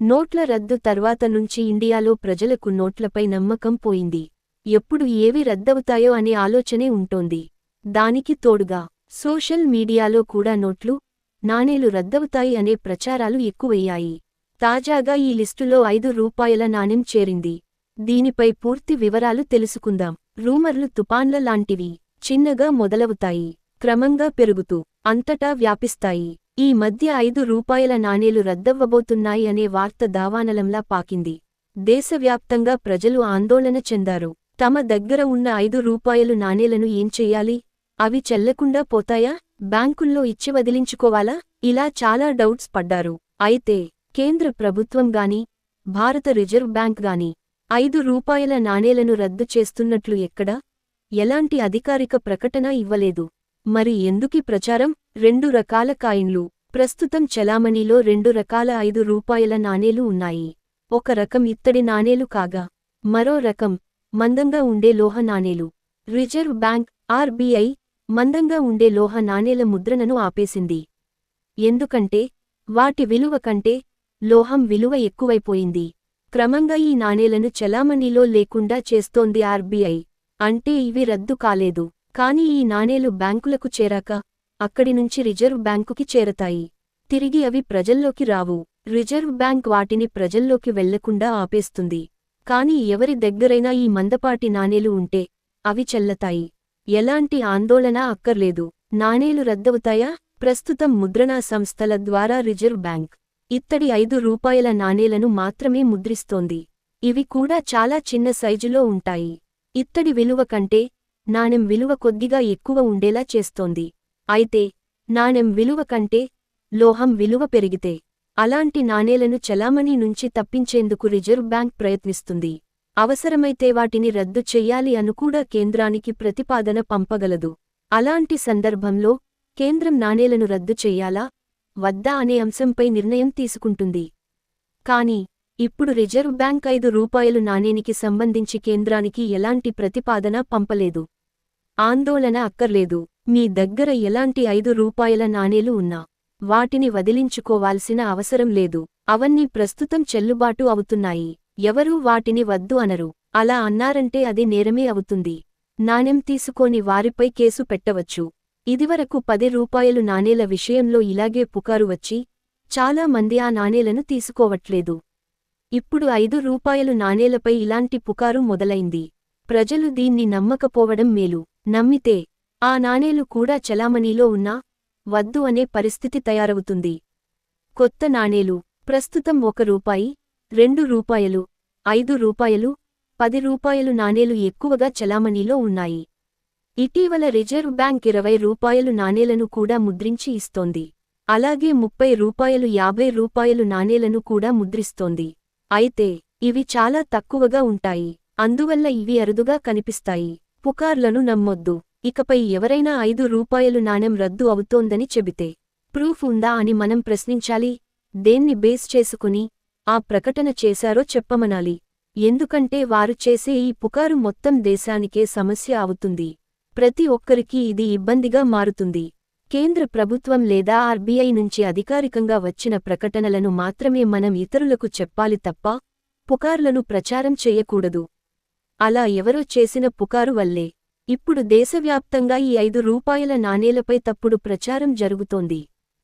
నోట్ల రద్దు తర్వాత నుంచి ఇండియాలో ప్రజలకు నోట్లపై నమ్మకం పోయింది. ఎప్పుడు ఏవి రద్దవుతాయో అనే ఆలోచనే ఉంటోంది. దానికి తోడుగా సోషల్ మీడియాలో కూడా నోట్లు నాణేలు రద్దవుతాయి అనే ప్రచారాలు ఎక్కువయ్యాయి. తాజాగా ఈ లిస్టులో ఐదు రూపాయల నాణెం చేరింది. దీనిపై పూర్తి వివరాలు తెలుసుకుందాం. రూమర్లు తుపాన్ల లాంటివి చిన్నగా మొదలవుతాయి క్రమంగా పెరుగుతూ అంతటా వ్యాపిస్తాయి. ఈ మధ్య ఐదు రూపాయల నాణేలు రద్దవ్వబోతున్నాయి అనే వార్త దావానలంలా పాకింది. దేశవ్యాప్తంగా ప్రజలు ఆందోళన చెందారు. తమ దగ్గర ఉన్న ఐదు రూపాయలు నాణేలను ఏం చెయ్యాలి అవి చెల్లకుండా పోతాయా? బ్యాంకుల్లో ఇచ్చి వదిలించుకోవాలా? ఇలా చాలా డౌట్స్ పడ్డారు. అయితే కేంద్ర ప్రభుత్వం గాని భారత రిజర్వ్ బ్యాంక్ గాని ఐదు రూపాయల నాణేలను రద్దు చేస్తున్నట్లు ఎక్కడా? ఎలాంటి అధికారిక ప్రకటన ఇవ్వలేదు. మరి ఎందుకీ ప్రచారం? రెండు రకాల కాయిన్లు. ప్రస్తుతం చెలామణిలో రెండు రకాల ఐదు రూపాయల నాణేలు ఉన్నాయి. ఒక రకం ఇత్తడి నాణేలు కాగా మరో రకం మందంగా ఉండే లోహ నాణేలు. రిజర్వ్ బ్యాంక్ ఆర్బీఐ మందంగా ఉండే లోహ నాణేల ముద్రణను ఆపేసింది. ఎందుకంటే వాటి విలువ కంటే లోహం విలువ ఎక్కువైపోయింది. క్రమంగా ఈ నాణేలను చెలామణిలో లేకుండా చేస్తోంది ఆర్బీఐ. అంటే ఇవి రద్దు కాలేదు. కాని ఈ నాణేలు బ్యాంకులకు చేరాక అక్కడి నుంచి రిజర్వ్ బ్యాంకుకి చేరతాయి. తిరిగి అవి ప్రజల్లోకి రావు. రిజర్వ్ బ్యాంక్ వాటిని ప్రజల్లోకి వెళ్ళకుండా ఆపేస్తుంది. కాని ఎవరి దగ్గరైనా ఈ మందపాటి నాణేలు ఉంటే అవి చెల్లతాయి. ఎలాంటి ఆందోళన అక్కర్లేదు. నాణేలు రద్దవుతాయా? ప్రస్తుతం ముద్రణా సంస్థల ద్వారా రిజర్వ్ బ్యాంక్ ఇత్తడి ఐదు రూపాయల నాణేలను మాత్రమే ముద్రిస్తోంది. ఇవి కూడా చాలా చిన్న సైజులో ఉంటాయి. ఇత్తడి విలువ కంటే నాణెం విలువ కొద్దిగా ఎక్కువ ఉండేలా చేస్తోంది. అయితే నాణెం విలువ కంటే లోహం విలువ పెరిగితే అలాంటి నాణేలను చలామణి నుంచి తప్పించేందుకు రిజర్వ్ బ్యాంక్ ప్రయత్నిస్తుంది. అవసరమైతే వాటిని రద్దు చెయ్యాలి అనుకూడా కేంద్రానికి ప్రతిపాదన పంపగలదు. అలాంటి సందర్భంలో కేంద్రం నాణేలను రద్దు చెయ్యాలా వద్దా అనే అంశంపై నిర్ణయం తీసుకుంటుంది. కాని ఇప్పుడు రిజర్వ్ బ్యాంక్ ఐదు రూపాయలు నాణేనికి సంబంధించి కేంద్రానికి ఎలాంటి ప్రతిపాదన పంపలేదు. ఆందోళన అక్కర్లేదు. మీ దగ్గర ఎలాంటి ఐదు రూపాయల నాణేలు ఉన్నా వాటిని వదిలించుకోవాల్సిన అవసరం లేదు. అవన్నీ ప్రస్తుతం చెల్లుబాటు అవుతున్నాయి. ఎవరూ వాటిని వద్దు అనరు. అలా అన్నారంటే అది నేరమే అవుతుంది. నాణెం తీసుకోని వారిపై కేసు పెట్టవచ్చు. ఇదివరకు పది రూపాయలు నాణేల విషయంలో ఇలాగే పుకారు వచ్చి చాలా మంది ఆ నాణేలను తీసుకోవట్లేదు. ఇప్పుడు ఐదు రూపాయలు నాణేలపై ఇలాంటి పుకారు మొదలైంది. ప్రజలు దీన్ని నమ్మకపోవడం మేలు. నమ్మితే ఆ నాణేలు కూడా చలామణీలో ఉన్నా వద్దు అనే పరిస్థితి తయారవుతుంది. కొత్త నాణేలు ప్రస్తుతం ఒక రూపాయి రెండు రూపాయలు ఐదు రూపాయలు పది రూపాయలు నాణేలు ఎక్కువగా చలామణీలో ఉన్నాయి. ఇటీవల రిజర్వ్ బ్యాంక్ ఇరవై రూపాయలు నాణేలను కూడా ముద్రించి ఇస్తోంది. అలాగే ముప్పై రూపాయలు యాభై రూపాయలు నాణేలను కూడా ముద్రిస్తోంది. అయితే ఇవి చాలా తక్కువగా ఉంటాయి. అందువల్ల ఇవి అరుదుగా కనిపిస్తాయి. పుకార్లను నమ్మొద్దు. ఇకపై ఎవరైనా ఐదు రూపాయలు నాణెం రద్దు అవుతోందని చెబితే ప్రూఫ్ ఉందా అని మనం ప్రశ్నించాలి దేన్ని బేస్ చేసుకుని ఆ ప్రకటన చేశారో చెప్పమనాలి. ఎందుకంటే వారు చేసే ఈ పుకారు మొత్తం దేశానికే సమస్య అవుతుంది. ప్రతి ఒక్కరికి ఇది ఇబ్బందిగా మారుతుంది. కేంద్ర ప్రభుత్వం లేదా ఆర్బీఐ నుంచి అధికారికంగా వచ్చిన ప్రకటనలను మాత్రమే మనం ఇతరులకు చెప్పాలి తప్ప పుకార్లను ప్రచారం చెయ్యకూడదు అలా ఎవరో చేసిన పుకారు వల్లే ఇప్పుడు దేశవ్యాప్తంగా ఈ ఐదు రూపాయల నాణేలపై తప్పుడు ప్రచారం జరుగుతోంది.